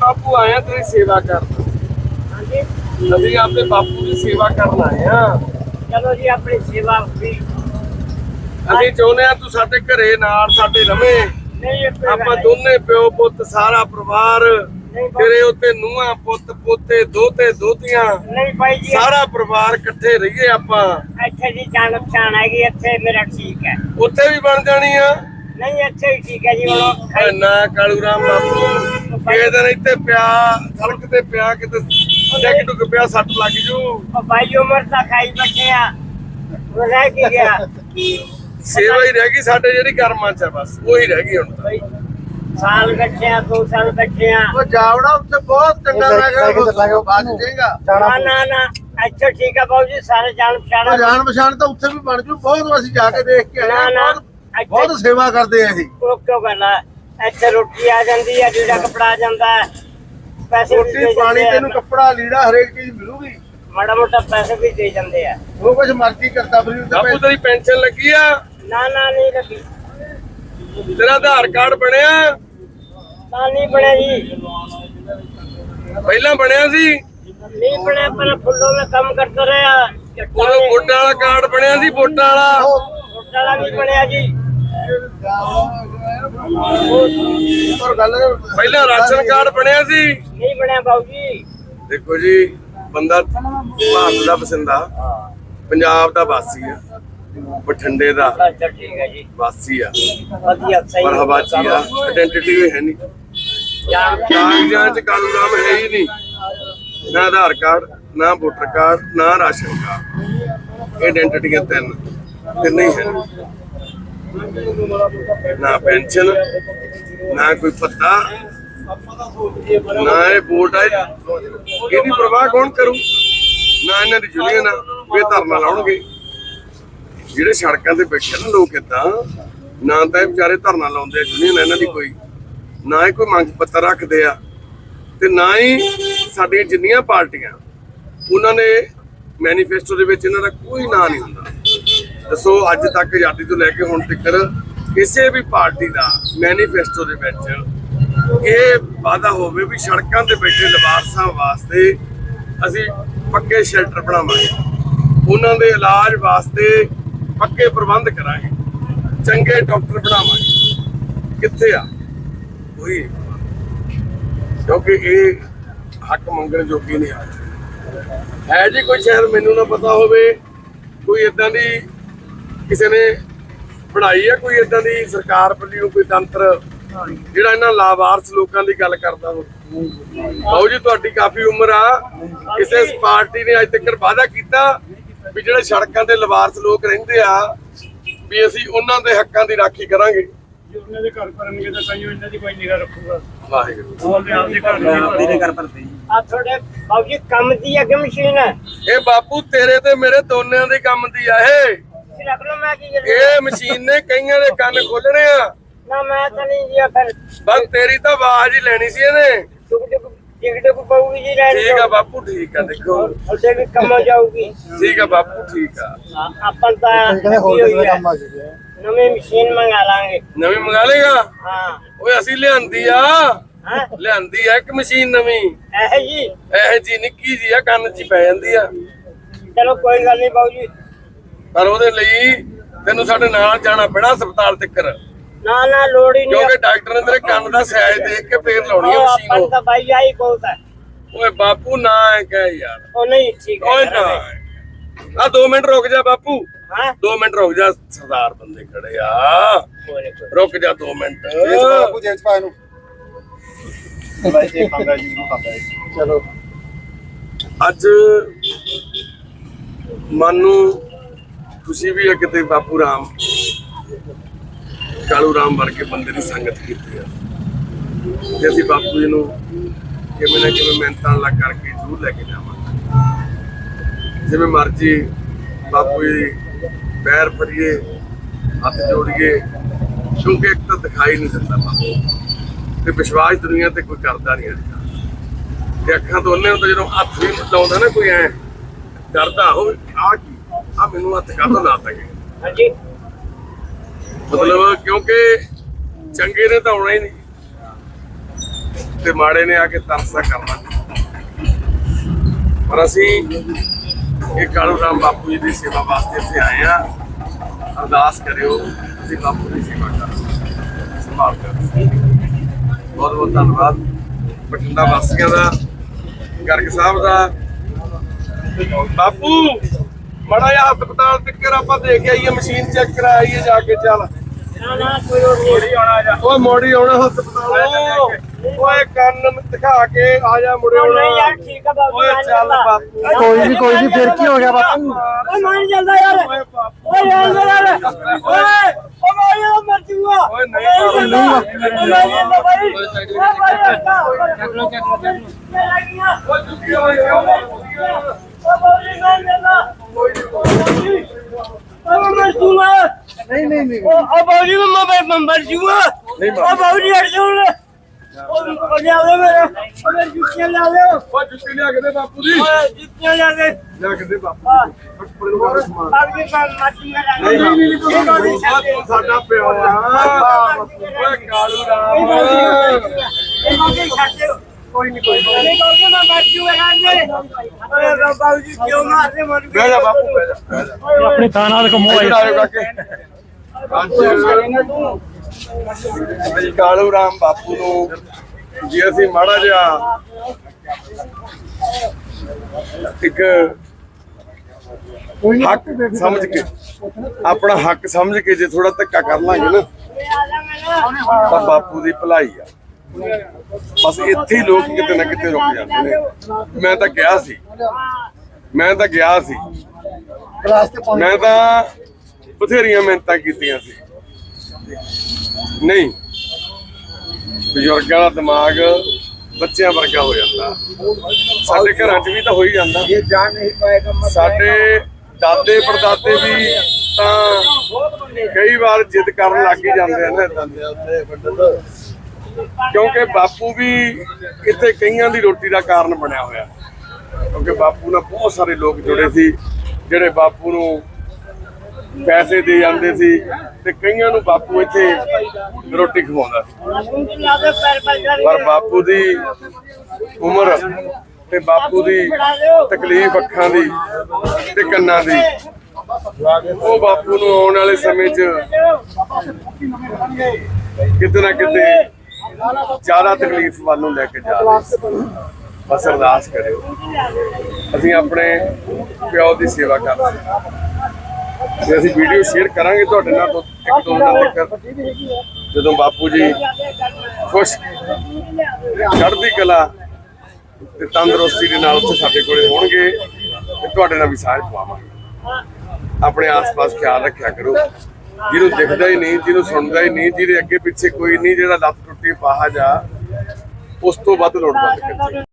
ਬਾਪੂ ਆਏ ਆ ਤੇਰੀ ਸੇਵਾ ਕਰਨ। ਹਾਂਜੀ। ਅਸੀਂ ਆਪਣੇ ਬਾਪੂ ਦੀ ਸੇਵਾ ਕਰਨ ਆਏ ਆ। ਚਲੋ ਜੀ ਆਪਣੀ ਸੇਵਾ ਵੀ। ਅਸੀਂ ਚਾਹੁੰਦੇ ਆ ਤੂੰ ਸਾਡੇ ਘਰੇ ਨਾਲ ਸਾਡੇ ਰਵੇਂ। ਨਹੀਂ ਇਹ ਆਪਾਂ। ਦੋਨੇ ਪਿਓ ਪੁੱਤ ਸਾਰਾ ਪਰਿਵਾਰ ਤੇਰੇ ਉੱਤੇ ਨੂੰਹਾਂ ਪੁੱਤ ਪੋਤੇ ਦੋਤੇ ਦੋਤੀਆਂ ਨਹੀਂ ਭਾਈ ਜੀ ਸਾਰਾ ਪਰਿਵਾਰ ਇਕੱਠੇ ਰਹੀਏ ਆਪਾਂ। ਇੱਥੇ ਜੀ ਜਾਣ ਪਛਾਣ ਹੈਗੀ ਇੱਥੇ ਮੇਰਾ ਠੀਕ ਹੈ। ਉੱਥੇ ਵੀ ਬਣ ਜਾਣੀ ਆ। ਨਹੀਂ ਇੱਥੇ ਹੀ ਠੀਕ ਹੈ ਜੀ ਹੁਣ ਨਾ ਕਾਲੂ ਰਾਮ ਬਾਪੂ ਕਿਸੇ ਦਿਨ ਇੱਥੇ ਪਿਆ ਸੜਕ ਤੇ ਪਿਆ ਕਿਤੇ ਡਿੱਗ ਡੁੱਗ ਪਿਆ ਸੱਟ ਲੱਗ ਜੂ। ਉਹ ਭਾਈ ਉਮਰ ਤਾਂ ਖਾਈ ਬੈਠੇ ਆ। ਉਹ ਰਹਿ ਕੀ ਗਿਆ? ਸੇਵਾ ਹੀ ਰਹਿ ਗਈ ਸਾਡੇ ਜਿਹੜੀ ਕਰਮਾਂ ਚ ਆ ਬਸ ਉਹੀ ਰਹਿ ਗਈ ਹੁਣ ਤਾਂ। ਭਾਈ ਸਾਲ ਬੈਠੇ ਆ ਦੋ ਸਾਲ ਬੈਠੇ ਆ। ਉਹ ਜਾਵੜਾ ਉੱਥੇ ਬਹੁਤ ਚੰਗਾ ਲੱਗਾ ਬਾਜ ਜਾਏਗਾ ਨਾ ਨਾ ਨਾ ਅੱਛਾ ਠੀਕ ਹੈ ਬਾਬੂ ਜੀ ਸਾਰੇ ਜਾਣ ਪਛਾਣ। ਜਾਣ ਪਛਾਣ ਤਾਂ ਉੱਥੇ ਵੀ ਬਣ ਜੂ ਬਹੁਤ ਅਸੀਂ ਜਾ ਕੇ ਦੇਖ ਕੇ ਆਏ ਨਾ, ਨਾ। ਬਹੁਤ- ਸੇਵਾ ਕਰਦੇ ਆ ਅਸੀਂ। ਉਹ ਕਿਉਂ ਕਰਨਾ ਇੱਥੇ ਰੋਟੀ ਆ ਜਾਂਦੀ ਹੈ ਜਿਹੜਾ ਕਪੜਾ ਆ ਜਾਂਦਾ। ਹੈ ਪੈਸੇ ਵੀ ਦੇ ਰੋਟੀ ਪਾਣੀ ਜਾਂਦੇ ਆ। ਤੈਨੂੰ ਕੱਪੜਾ ਲੀੜਾ ਹਰੇਕ ਚੀਜ਼ ਮਿਲੂਗੀ। ਮਾੜਾ ਮੋਟਾ ਪੈਸੇ ਵੀ ਦੇ ਜਾਂਦੇ ਆ। ਉਹ ਕੁਝ ਮਰਜ਼ੀ ਕਰਦਾ ਫਰੀ ਬਾਪੂ ਤੇਰੀ ਪੈਨਸ਼ਨ ਲੱਗੀ ਆ? ਨਾ ਨਾ ਨਹੀਂ ਲੱਗੀ। ਤੇਰਾ ਆਧਾਰ ਕਾਰਡ ਬਣਿਆ? ਨਾ ਨਹੀਂ ਬਣਿਆ ਜੀ। ਪਹਿਲਾਂ ਬਣਿਆ ਸੀ? ਨਹੀਂ ਬਣਿਆ ਪਰ ਫੁੱਲੋਂ में ਕੰਮ ਕਰਦਾ ਰਿਹਾ। ਉਦੋਂ ਵੋਟਾਂ ਵਾਲਾ ਕਾਰਡ ਬਣਿਆ ਸੀ ਵੋਟਾਂ ਵਾਲਾ? ਵੋਟਾਂ ਨਹੀਂ ਬਣਿਆ ਜੀ। ਪਰ ਗੱਲ ਪਹਿਲਾਂ ਰਾਸ਼ਨ ਕਾਰਡ ਬਣਿਆ ਸੀ। ਨਹੀਂ ਬਣਿਆ ਬਾਬੂ ਜੀ। ਦੇਖੋ ਜੀ ਬੰਦਾ ਭਾਰਤ ਦਾ ਵਸਿੰਦਾ ਪੰਜਾਬ ਦਾ ਵਾਸੀ ਆ ਬਠਿੰਡੇ ਦਾ ਅੱਛਾ ਠੀਕ ਹੈ ਜੀ। ਵਾਸੀ ਆ। ਵਧੀਆ ਸਹੀ। ਪਰ ਹਵਾਚੀ ਆ ਆਇਡੈਂਟੀਟੀ ਵੀ ਹੈ ਨਹੀਂ। ਕਾਗਜ਼ਾਂ 'ਚ ਕਾਲੂ ਨਾਮ ਹੈ ਹੀ ਨਹੀਂ। ਨਾ ਆਧਾਰ ਕਾਰਡ ਨਾ ਵੋਟਰ ਕਾਰਡ ਨਾ ਰਾਸ਼ਨ ਕਾਰਡ। ਆਇਡੈਂਟੀਟੀਆਂ ਤਿੰਨ ਤਿੰਨੇ ਹੀ ਹੈ। ਨਾ ਪੈਨਸ਼ਨ, ਨਾ ਕੋਈ ਪੱਤਾ ਨਾ ਇਹ ਵੋਟ ਆ ਇਹਦੀ ਪ੍ਰਵਾਹ ਕੌਣ ਕਰੂ? ਨਾ ਇਹਨਾਂ ਦੀ ਯੂਨੀਅਨ ਆ ਇਹ ਧਰਨਾ ਲਾਉਣਗੇ। ਜਿਹੜੇ ਸੜਕਾਂ ਤੇ ਬੈਠੇ ਨੇ ਲੋਕ ਇਦਾਂ, ਨਾ ਤਾਂ ਇਹ ਵਿਚਾਰੇ ਧਰਨਾ ਲਾਉਂਦੇ ਆ ਯੂਨੀਅਨ ਇਹਨਾਂ ਦੀ ਕੋਈ। ਨਾ ਹੀ ਕੋਈ ਮੰਗ ਪੱਤਰ ਰੱਖਦੇ ਆ। ਤੇ ਨਾ ਹੀ ਸਾਡੀਆਂ ਜਿੰਨੀਆਂ ਪਾਰਟੀਆਂ, ਉਹਨਾਂ ਨੇ ਮੈਨੀਫੈਸਟੋ ਦੇ ਵਿੱਚ ਇਹਨਾਂ ਦਾ ਕੋਈ ਨਾਂ ਨਹੀਂ ਹੁੰਦਾ। ਦੱਸੋ, ਅੱਜ ਤੱਕ ਆਜ਼ਾਦੀ ਤੋਂ ਲੈ ਕੇ ਹੁਣ ਤੱਕ ਕਿਸੇ ਵੀ ਪਾਰਟੀ ਦਾ ਮੈਨੀਫੈਸਟੋ ਦੇ ਵਿੱਚ ਇਹ ਵਾਅਦਾ ਹੋਵੇ ਵੀ ਸੜਕਾਂ ਤੇ ਬੈਠੇ ਲਵਾਰਸਾਂ ਵਾਸਤੇ ਅਸੀਂ ਪੱਕੇ ਸ਼ੈਲਟਰ ਬਣਾਵਾਂਗੇ। ਉਹਨਾਂ ਦੇ ਇਲਾਜ ਵਾਸਤੇ ਪੱਕੇ ਪ੍ਰਬੰਧ ਕਰਾਂਗੇ। ਚੰਗੇ ਡਾਕਟਰ ਬਣਾਵਾਂਗੇ। ਕਿੱਥੇ ਆ? ਕੋਈ ਕਿਉਂਕਿ ਇਹ ਹੱਕ ਮੰਗਣ ਜੋਗੀ ਨਹੀਂ ਆ। ਹੈ ਜੀ ਕੋਈ ਸ਼ਹਿਰ, ਮੈਨੂੰ ਨਾ ਪਤਾ ਹੋਵੇ, ਕੋਈ ਇਦਾਂ ਦੀ ਕਿਸੇ ਨੇ ਬਣਾਈ ਆ ਕੋਈ ਇਦਾਂ ਦੀ ਸਰਕਾਰ ਵੱਲੋਂ ਕੋਈ ਤੰਤਰ ਜਿਹੜਾ ਇਹਨਾਂ ਲਾਵਾਰਸ ਲੋਕਾਂ ਦੀ ਗੱਲ ਕਰਦਾ ਹੋਵੇ? ਬਾਊ ਜੀ ਤੁਹਾਡੀ ਕਾਫੀ ਉਮਰ ਆ। ਕਿਸੇ ਪਾਰਟੀ ਨੇ ਅੱਜ ਤੱਕ ਵਾਅਦਾ ਕੀਤਾ ਵੀ ਜਿਹੜੇ ਸੜਕਾਂ ਤੇ ਲਵਾਰਸ ਲੋਕ ਰਹਿੰਦੇ ਆ ਵੀ ਅਸੀਂ ਉਹਨਾਂ ਦੇ ਹੱਕਾਂ ਦੀ ਰਾਖੀ ਕਰਾਂਗੇ। ਜੇ ਉਹਨਾਂ ਦੇ ਘਰ ਕਰਨਗੇ ਤਾਂ ਤਾਈਓ ਇਹਨਾਂ ਦੀ ਕੋਈ ਨਿਗਾਹ ਰੱਖੂਗਾ। ਵਾਹਿਗੁਰੂ। ਬੋਲਦੇ ਆਪਦੇ ਘਰ ਦੇ ਘਰ ਭਰਦੇ ਆ ਥੋੜੇ ਬਾਬੂ ਜੀ ਕੰਮ ਦੀ ਅੱਗੇ ਮਸ਼ੀਨ ਹੈ। ਇਹ ਬਾਪੂ ਤੇਰੇ ਤੇ ਮੇਰੇ ਦੋਨਿਆਂ ਦੇ ਕੰਮ ਦੀ ਆ ਇਹ ਫਿਰ ਅਗਲਾ ਮੈਂ ਕੀ ਕਰਾਂ? ਇਹ ਮਸ਼ੀਨ ਨੇ ਕਈਆਂ ਦੇ ਕੰਨ ਖੋਲਣੇ ਆ। ਨਾ ਮੈਂ ਤਾਂ ਨਹੀਂ ਜੀ ਫਿਰ। ਬਸ ਤੇਰੀ ਤਾਂ ਆਵਾਜ਼ ਹੀ ਲੈਣੀ ਸੀ ਇਹਨੇ। ਟੁਕ ਟੁਕ ਟਿਕ ਟੁਕ ਪਊਗੀ ਜੀ ਰਹਿਣ ਠੀਕ ਆ ਬਾਪੂ ਠੀਕ ਆ ਦੇਖੋ। ਉਹਦੇ ਵੀ ਕੰਮ ਹੋ ਜਾਊਗੀ। ਠੀਕ ਆ ਬਾਪੂ ਠੀਕ ਆ। ਆ- ਆਪਾਂ ਤਾਂ ਕਹਿੰਦੇ ਹੋਰ ਕੀ ਕਿਸੇ ਹੋਈ ਦਾ ਹੈ, ਕੰਮ ਆ ਗਿਆ ਨਵੀਂ ਮਸ਼ੀਨ ਮੰਗਾ ਲਾਂਗੇ। ਨਵੀਂ ਮੰਗਾ ਲੇਗਾ ਹਾਂ। ਓਏ ਅਸੀਂ ਲਿਆਂਦੀ ਆ। ਹਾਂ? ਲਿਆਂਦੀ ਆ ਇੱਕ ਮਸ਼ੀਨ ਨਵੀਂ। ਇਹ ਜੀ। ਇਹ ਜੀ ਨਿੱਕੀ ਜੀ ਆ ਕੰਨ 'ਚ ਹੀ ਪੈ ਜਾਂਦੀ ਆ। ਚਲੋ ਕੋਈ ਗੱਲ ਨਹੀਂ ਬਾਬੂ ਜੀ। ਪਰ ਉਹਦੇ ਲਈ ਤੈਨੂੰ ਸਾਡੇ ਨਾਲ ਜਾਣਾ ਪੈਣਾ ਹਸਪਤਾਲ ਤੱਕ ਨਾ ਨਾ ਲੋੜ ਹੀ ਨਹੀਂ ਕਿਉਂਕਿ ਡਾਕਟਰ ਨੇ ਤੇਰੇ ਕੰਨ ਦਾ ਸਾਈਜ਼ ਦੇਖ ਕੇ ਫੇਰ ਲਾਉਣੀ ਉਹ ਮਸ਼ੀਨ ਉਹ। ਤਾਂ ਭਾਈ ਆਈ ਬਹੁਤ ਹੈ ਓਏ ਬਾਪੂ ਨਾ ਐ ਕਹਿ ਯਾਰ। ਉਹ ਨਹੀਂ ਠੀਕ ਹੈ ਓਏ ਨਾ। ਆ 2 ਮਿੰਟ ਰੁਕ ਜਾ ਬਾਪੂ। ਹਾਂ। 2 ਮਿੰਟ ਰੁਕ ਜਾ ਸਰਦਾਰ ਬੰਦੇ ਖੜੇ ਆ। ਨੀ, ਰੁਕ ਜਾ 2 ਮਿੰਟ। ਬਾਪੂ ਜੇਠ ਪਾ ਇਹਨੂੰ ਬਾਈ ਇਹ ਖਾਂਦਾ ਜੀ ਨੂੰ ਖਾਂਦਾ ਚਲੋ। ਅੱਜ ਮਨ ਨੂੰ ਖੁਸ਼ੀ ਵੀ ਹੈ ਕਿਤੇ ਬਾਪੂ ਰਾਮ, ਕਾਲੂ ਰਾਮ ਵਰਗੇ ਬੰਦੇ ਦੀ ਸੰਗਤ ਕੀਤੀ ਆ। ਤੇ ਅਸੀਂ ਬਾਪੂ ਜੀ ਨੂੰ ਕਿਵੇਂ ਨਾ ਕਿਵੇਂ ਮਿਹਨਤਾਂ ਲਾ ਕਰਕੇ ਜ਼ਰੂਰ ਲੈ ਕੇ ਜਾਵਾਂਗੇ। ਜਿਵੇਂ ਮਰਜ਼ੀ ਬਾਪੂ ਜੀ ਪੈਰ ਫੜੀਏ, ਹੱਥ ਜੋੜੀਏ, ਕਿਉਂਕਿ ਇੱਕ ਤਾਂ ਦਿਖਾਈ ਨਹੀਂ ਦਿੰਦਾ ਬਾਪੂ ਤੇ ਵਿਸ਼ਵਾਸ ਦੁਨੀਆ ਤੇ ਕੋਈ ਕਰਦਾ ਨਹੀਂ ਅੱਜ ਤੇ ਅੱਖਾਂ ਤੋਂ ਉਹਨੇ ਹੁੰਦਾ ਜਦੋਂ ਹੱਥ ਵੀ ਲਾਉਂਦਾ ਨਾ ਕੋਈ ਐ, ਡਰਦਾ ਹੋਵੇ ਆ ਆ ਮੈਨੂੰ ਹੱਥ ਕਾਹਤੋਂ ਲਾ ਤਗੇ ਹਾਂਜੀ। ਮਤਲਬ ਕਿਉਂਕਿ ਚੰਗੇ ਨੇ ਤਾਂ ਆਉਣਾ ਹੀ ਨਹੀਂ। ਤੇ ਮਾੜੇ ਨੇ ਆ ਕੇ ਤਰਸਾ ਕਰਨਾ। ਪਰ ਅਸੀਂ ਇਹ ਕਾਲੂ ਰਾਮ ਬਾਪੂ ਜੀ ਦੀ ਸੇਵਾ ਵਾਸਤੇ ਇੱਥੇ ਆਏ ਆ ਅਰਦਾਸ ਕਰਿਓ ਅਸੀਂ ਬਾਪੂ ਦੀ ਸੇਵਾ ਕਰਾਂਗੇ ਸੰਭਾਲ ਕਰ ਬਹੁਤ ਬਹੁਤ ਧੰਨਵਾਦ। ਬਠਿੰਡਾ ਵਾਸੀਆਂ ਦਾ ਗਰਗ ਸਾਹਿਬ ਦਾ। ਬਾਪੂ! ਮੜਾ ਜਿਹਾ ਹਸਪਤਾਲ ਤੱਕ ਆਪਾਂ ਦੇਖ ਕੇ ਆਈਏ ਮਸ਼ੀਨ ਚੈੱਕ ਕਰਾਈਏ ਜਾ ਕੇ ਚੱਲ। ਨਾ ਨਾ ਕੋਈ ਹੋਰ ਨਹੀਂ ਆਉਣਾ ਜਾ। ਓਏ ਮੋੜੀ ਆਉਣਾ ਹਸਪਤਾਲ ਓਏ ਕੰਨ ਦਿਖਾ ਕੇ ਆ ਜਾ ਮੁੜੇ ਆਉਣਾ ਯਾਰ ਠੀਕ ਆ ਬਾਬੂ ਓਏ ਚੱਲ। ਬਾਪੂ। ਕੋਈ ਨਹੀਂ ਕੋਈ ਨਹੀਂ ਫਿਰ ਕੀ ਹੋ ਗਿਆ ਬਾਪੂ? ਓਏ ਮੈਂ ਨਹੀਂ ਜਾਂਦਾ ਯਾਰ। ਓਏ ਬਾਪੂ। ਓਏ ਯਾਰ। ਮੇਰਾ ਓਏ ਓ ਭਾਈ ਉਹ ਮਰ ਜੂਗਾ। ਓਏ ਨਹੀਂ ਨਹੀਂ ਭਾਈ ਓਏ ਭਾਈ ਚੱਕ ਲੋ ਚੱਕ ਲੋ ਮੈਂ ਲੱਗੀਆਂ ਓਏ ਚੁੱਕੀ ਹੋਈ ਓ ਓ ਮਰ ਜੂਗਾ ਨਹੀਂ ਨਹੀਂ ਨਹੀਂ ਓ ਓ ਭਾਈ ਮੈਂ ਮੈਂ ਮਰ ਜੂਗਾ ਨਹੀਂ। ਓ ਭਾਈ ਹਟ ਜਾਓ ਓ ਲਿਆ ਦੇ ਮੇਰਾ ਓ ਮੇਰੀ ਜੁੱਤੀਆਂ ਲਿਆ ਦੇ ਓਏ ਚੁੱਕੀ ਲਿਆ ਕੇ ਦੇ ਬਾਪੂ ਦੀ ਜੁੱਤੀਆਂ ਲਿਆ ਦੇ ਲਿਆ ਕੇ ਦੇ ਬਾਪੂ ਸਮਾਨ ਅੱਗੇ ਕੰਮ ਮਾਟੀ ਨਾ ਨਹੀਂ ਨਹੀਂ ਨਹੀਂ ਸਾਡਾ ਪਿਓ ਆ ਓਏ ਕਾਲੂ ਰਾਮ ਕੋਈ ਨਹੀਂ ਕੋਈ ਨਹੀਂ। ਕੋਈ ਮੈਂ ਮਰ ਜੂਗਾ ਰਾਂਝੇ ਓਏ ਬਾਬਾ ਜੀ ਕਿਉਂ ਮਾਰਦੇ ਮਰ ਬਹਿ ਜਾ ਬਾਪੂ ਬਹਿ ਜਾ ਆਪਣੇ ਨਾਲ ਕਮੋ ਅੱਜ ਕਾਲੂ ਰਾਮ ਬਾਪੂ ਨੂੰ ਜੇ ਅਸੀਂ ਮਾੜਾ ਜਿਹਾ ਇੱਕ ਹੱਕ ਸਮਝ ਕੇ ਆਪਣਾ ਹੱਕ ਸਮਝ ਕੇ ਜੇ ਥੋੜਾ ਧੱਕਾ ਕਰ ਲਾਂਗੇ ਨਾ ਤਾਂ ਬਾਪੂ ਦੀ ਭਲਾਈ ਆ। ਬਸ ਇੱਥੇ ਹੀ ਲੋਕ ਕਿਤੇ ਨਾ ਕਿਤੇ ਰੁਕ ਜਾਂਦੇ ਨੇ। ਮੈਂ ਤਾਂ ਗਿਆ ਸੀ। ਮੈਂ ਤਾਂ ਗਿਆ ਸੀ। ਮੈਂ ਤਾਂ ਬਥੇਰੀਆਂ ਮਿਹਨਤਾਂ ਕੀਤੀਆਂ ਸੀ। ਨਹੀਂ। ਬਜ਼ੁਰਗਾਂ ਦਾ ਦਿਮਾਗ ਬੱਚਿਆਂ ਵਰਗਾ ਹੋ ਜਾਂਦਾ। ਸਾਡੇ ਘਰਾਂ 'ਚ ਵੀ ਤਾਂ ਹੋ ਹੀ ਜਾਂਦਾ। ਇਹ ਜਾਣ ਨਹੀਂ ਪਾਏਗਾ ਸਾਡੇ ਦਾਦੇ ਪੜਦਾਦੇ ਵੀ ਤਾਂ ਕਈ ਵਾਰ ਜਿੱਦ ਕਰਨ ਲੱਗ ਹੀ ਜਾਂਦੇ ਆ ਨਾ। ਏਦਾਂ ਦੇ। ਕਿਉਂਕਿ ਬਾਪੂ ਵੀ ਇੱਥੇ ਕਈਆਂ ਦੀ ਰੋਟੀ ਦਾ ਕਾਰਨ ਬਣਿਆ ਹੋਇਆ। ਕਿਉਂਕਿ ਬਾਪੂ ਨਾਲ ਬਹੁਤ ਸਾਰੇ ਲੋਕ ਜੁੜੇ ਸੀ, ਜਿਹੜੇ ਬਾਪੂ ਨੂੰ ਪੈਸੇ ਦੇ ਜਾਂਦੇ ਸੀ ਤੇ ਕਈਆਂ ਨੂੰ ਬਾਪੂ ਇੱਥੇ ਰੋਟੀ ਖਵਾਉਂਦਾ ਸੀ। ਪਰ ਬਾਪੂ ਦੀ ਉਮਰ ਤੇ ਬਾਪੂ ਦੀ ਤਕਲੀਫ ਅੱਖਾਂ ਦੀ ਤੇ ਕੰਨਾਂ ਦੀ, ਉਹ ਬਾਪੂ ਨੂੰ ਆਉਣ ਵਾਲੇ ਸਮੇਂ 'ਚ ਕਿਤੇ ਨਾ ਕਿਤੇ ਜ਼ਿਆਦਾ ਤਕਲੀਫ ਵੱਲ ਨੂੰ ਲੈ ਕੇ ਜਾ ਰਹੇ ਬਸ ਅਰਦਾਸ ਕਰਿਓ। ਅਸੀਂ ਆਪਣੇ ਪਿਓ ਦੀ ਸੇਵਾ ਕਰਦੇ ਹਾਂ। ਤੇ ਅਸੀਂ ਵੀਡੀਓ ਸ਼ੇਅਰ ਕਰਾਂਗੇ ਤੁਹਾਡੇ ਨਾਲ ਇੱਕ ਦੋ ਦਿਨ ਤੱਕ। ਜਦੋਂ ਬਾਪੂ ਜੀ ਖੁਸ਼ ਚੜ੍ਹਦੀ ਕਲਾ ਤੇ ਤੰਦਰੁਸਤੀ ਦੇ ਨਾਲ ਉੱਥੇ ਸਾਡੇ ਕੋਲੇ ਹੋਣਗੇ, ਤੇ ਤੁਹਾਡੇ ਨਾਲ ਵੀ ਸਾਂਝ ਪਾਵਾਂਗੇ ਆਪਣੇ ਆਸ-ਪਾਸ ਖਿਆਲ ਰੱਖਿਆ ਕਰੋ। ਜਿਹਨੂੰ ਦਿਖਦਾ ਹੀ ਨਹੀਂ, ਜਿਹਨੂੰ ਸੁਣਦਾ ਹੀ ਨਹੀਂ, ਜਿਹਦੇ ਅੱਗੇ ਪਿੱਛੇ ਕੋਈ ਨਹੀਂ, ਜਿਹੜਾ ਲੱਤ ਟੁੱਟੀ ਪਾਹਾ ਜਾ, ਉਸ ਤੋਂ ਵੱਧ ਲੋੜ ਬੰਦ ਕਰਦੇ